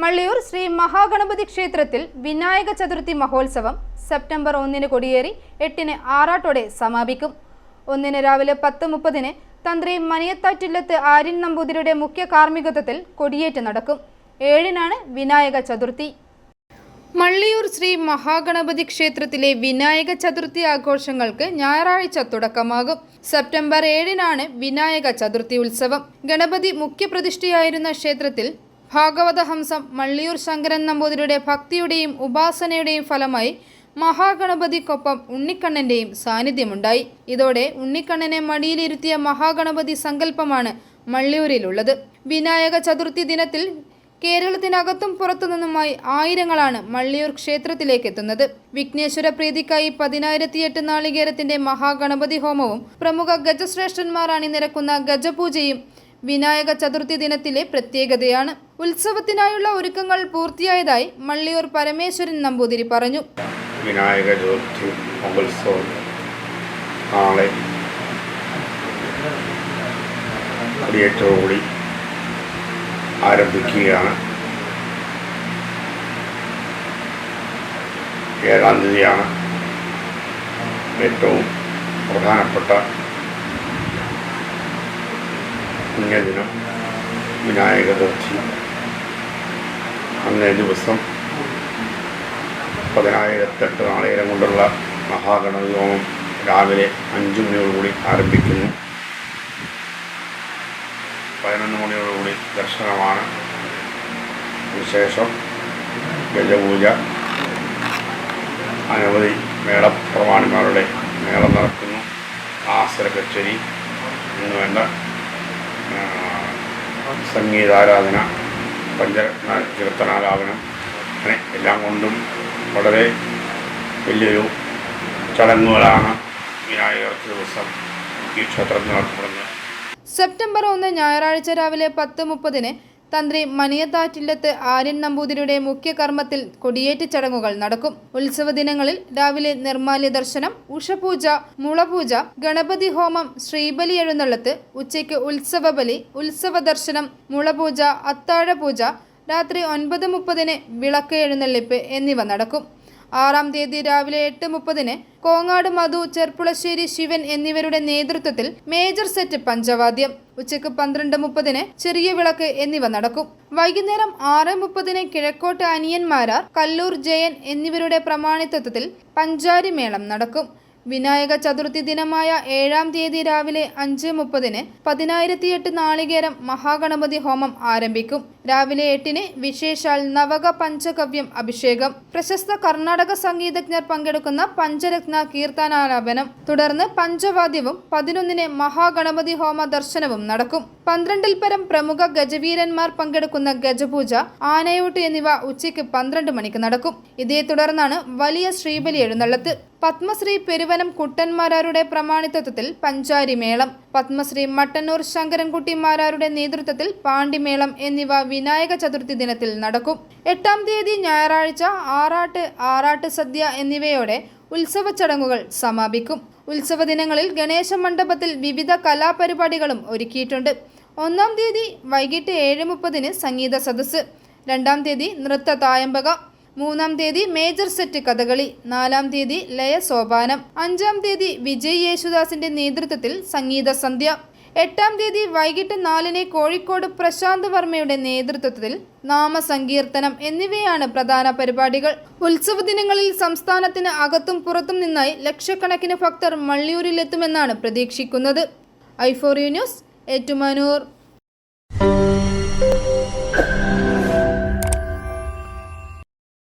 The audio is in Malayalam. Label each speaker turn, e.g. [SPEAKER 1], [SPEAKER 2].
[SPEAKER 1] മള്ളിയൂർ ശ്രീ മഹാഗണപതി ക്ഷേത്രത്തിൽ വിനായക ചതുർത്ഥി മഹോത്സവം സെപ്റ്റംബർ ഒന്നിന് കൊടിയേറി എട്ടിന് ആറാട്ടോടെ സമാപിക്കും. ഒന്നിന് രാവിലെ പത്ത് മുപ്പതിന് തന്ത്രി മനിയത്താറ്റില്ലത്ത് ആര്യൻ നമ്പൂതിരിയുടെ മുഖ്യ കാർമ്മികത്വത്തിൽ കൊടിയേറ്റ് നടക്കും. ഏഴിനാണ് വിനായക ചതുർത്ഥി. മള്ളിയൂർ ശ്രീ മഹാഗണപതി ക്ഷേത്രത്തിലെ വിനായക ചതുർത്ഥി ആഘോഷങ്ങൾക്ക് ഞായറാഴ്ച തുടക്കമാകും. സെപ്റ്റംബർ ഏഴിനാണ് വിനായക ചതുർത്ഥി ഉത്സവം. ഗണപതി മുഖ്യപ്രതിഷ്ഠയായിരുന്ന ക്ഷേത്രത്തിൽ ഭാഗവതഹംസം മള്ളിയൂർ ശങ്കരൻ നമ്പൂതിരിയുടെ ഭക്തിയുടെയും ഉപാസനയുടെയും ഫലമായി മഹാഗണപതിക്കൊപ്പം ഉണ്ണിക്കണ്ണന്റെയും സാന്നിധ്യമുണ്ടായി. ഇതോടെ ഉണ്ണിക്കണ്ണനെ മടിയിലിരുത്തിയ മഹാഗണപതി സങ്കല്പമാണ് മള്ളിയൂരിലുള്ളത്. വിനായക ചതുർത്ഥി ദിനത്തിൽ കേരളത്തിനകത്തും പുറത്തുനിന്നുമായി ആയിരങ്ങളാണ് മള്ളിയൂർ ക്ഷേത്രത്തിലേക്ക് എത്തുന്നത് വിഘ്നേശ്വര പ്രീതിക്കായി പതിനായിരത്തിയെട്ട് നാളികേരത്തിന്റെ മഹാഗണപതി ഹോമവും പ്രമുഖ ഗജശ്രേഷ്ഠന്മാർ അണിനിരക്കുന്ന ഗജപൂജയും വിനായക ചതുർത്ഥി ദിനത്തിലെ പ്രത്യേകതയാണ്. ഉത്സവത്തിനായുള്ള ഒരുക്കങ്ങൾ പൂർത്തിയായതായി മള്ളിയൂർ പരമേശ്വരൻ നമ്പൂതിരി പറഞ്ഞു.
[SPEAKER 2] വിനായക ചതുർത്ഥി മഹോത്സവം നാളെ കൂടി ആരംഭിക്കുകയാണ്. ഏഴാം തീയതിയാണ് ഏറ്റവും പ്രധാനപ്പെട്ട പുണ്യദിനം. വിനായക ചതുർത്ഥി അന്നേ ദിവസം പതിനായിരത്തെട്ട് നാളേരം കൊണ്ടുള്ള മഹാഗണഹോമം ഹോമം രാവിലെ അഞ്ച് മണിയോടുകൂടി ആരംഭിക്കുന്നു. പതിനൊന്ന് മണിയോടുകൂടി ദർശനമാണ്. വിശേഷം ഗജപൂജ അനവധി മേളപ്രമാണിമാരുടെ മേളം നടക്കുന്നു. ആസര കച്ചേരി എന്ന് വേണ്ട ആ, സംഗീതാരാധന പഞ്ചരത്ന കീർത്തനാലാപനം അങ്ങനെ എല്ലാം കൊണ്ടും വളരെ വലിയൊരു ചടങ്ങുകളാണ് വിനായകർ ദിവസം ഈ ക്ഷേത്രത്തിൽ നടത്തപ്പെടുന്നത്
[SPEAKER 1] സെപ്റ്റംബർ ഒന്ന് ഞായറാഴ്ച രാവിലെ പത്ത് മുപ്പതിന് തന്ത്രി മണിയത്താറ്റില്ലത്ത് ആര്യൻ നമ്പൂതിരിയുടെ മുഖ്യ കർമ്മത്തിൽ കൊടിയേറ്റ് ചടങ്ങുകൾ നടക്കും. ഉത്സവ ദിനങ്ങളിൽ രാവിലെ നിർമാല്യ ദർശനം ഉഷപൂജ മുളപൂജ ഗണപതി ഹോമം ശ്രീബലി എഴുന്നള്ളത്ത് ഉച്ചയ്ക്ക് ഉത്സവ ബലി ഉത്സവ ദർശനം മുളപൂജ അത്താഴപൂജ രാത്രി ഒൻപത് മുപ്പതിന് വിളക്ക് എഴുന്നള്ളിപ്പ് എന്നിവ നടക്കും. ആറാം തീയതി രാവിലെ എട്ട് മുപ്പതിന് കോങ്ങാട് മധു ചെർപ്പുളശ്ശേരി ശിവൻ എന്നിവരുടെ നേതൃത്വത്തിൽ മേജർ സെറ്റ് പഞ്ചവാദ്യം. ഉച്ചയ്ക്ക് പന്ത്രണ്ട് മുപ്പതിന് ചെറിയ വിളക്ക് എന്നിവ നടക്കും. വൈകുന്നേരം ആറ് മുപ്പതിന് കിഴക്കോട്ട് അനിയന്മാരാർ കല്ലൂർ ജയൻ എന്നിവരുടെ പ്രമാണിത്വത്തിൽ പഞ്ചാരി മേളം നടക്കും. വിനായക ചതുർത്ഥി ദിനമായ ഏഴാം തീയതി രാവിലെ അഞ്ച് മുപ്പതിന് പതിനായിരത്തിയെട്ട് നാളികേരം മഹാഗണപതി ഹോമം ആരംഭിക്കും. രാവിലെ എട്ടിന് വിശേഷാൽ നവക പഞ്ചകവ്യം അഭിഷേകം. പ്രശസ്ത കർണാടക സംഗീതജ്ഞർ പങ്കെടുക്കുന്ന പഞ്ചരത്ന കീർത്തനാലാപനം. തുടർന്ന് പഞ്ചവാദ്യവും പതിനൊന്നിന് മഹാഗണപതി ഹോമ ദർശനവും നടക്കും. പന്ത്രണ്ടിൽ പരം പ്രമുഖ ഗജവീരന്മാർ പങ്കെടുക്കുന്ന ഗജപൂജ ആനയൂട്ട് എന്നിവ ഉച്ചയ്ക്ക് പന്ത്രണ്ട് മണിക്ക് നടക്കും. ഇതേ തുടർന്നാണ് വലിയ ശ്രീബലി എഴുന്നള്ളത്ത്. പത്മശ്രീ പെരുവനം കുട്ടന്മാരാരുടെ പ്രമാണിത്വത്തിൽ പഞ്ചാരിമേളം പത്മശ്രീ മട്ടന്നൂർ ശങ്കരൻകുട്ടിമാരാരുടെ നേതൃത്വത്തിൽ പാണ്ടിമേളം എന്നിവ വിനായക ചതുർത്ഥി ദിനത്തിൽ നടക്കും. എട്ടാം തീയതി ഞായറാഴ്ച ആറാട്ട് ആറാട്ട് സദ്യ എന്നിവയോടെ ഉത്സവ ചടങ്ങുകൾ സമാപിക്കും. ഉത്സവ ദിനങ്ങളിൽ ഗണേശ മണ്ഡപത്തിൽ വിവിധ കലാപരിപാടികളും ഒരുക്കിയിട്ടുണ്ട്. ഒന്നാം തീയതി വൈകിട്ട് ഏഴ് മുപ്പതിന് സംഗീത സദസ്സ് രണ്ടാം തീയതി നൃത്ത തായമ്പക മൂന്നാം തീയതി മേജർ സെറ്റ് കഥകളി നാലാം തീയതി ലയ സോപാനം അഞ്ചാം തീയതി വിജയ് യേശുദാസിന്റെ നേതൃത്വത്തിൽ സംഗീത സന്ധ്യ. എട്ടാം തീയതി വൈകിട്ട് നാലിന് കോഴിക്കോട് പ്രശാന്ത് വർമ്മയുടെ നേതൃത്വത്തിൽ നാമസങ്കീർത്തനം എന്നിവയാണ് പ്രധാന പരിപാടികൾ. ഉത്സവ ദിനങ്ങളിൽ സംസ്ഥാനത്തിന് അകത്തും പുറത്തും നിന്നായി ലക്ഷക്കണക്കിന് ഭക്തർ മള്ളിയൂരിലെത്തുമെന്നാണ് പ്രതീക്ഷിക്കുന്നത്. ഐഫോറിയ ന്യൂസ് ഏറ്റുമാനൂർ.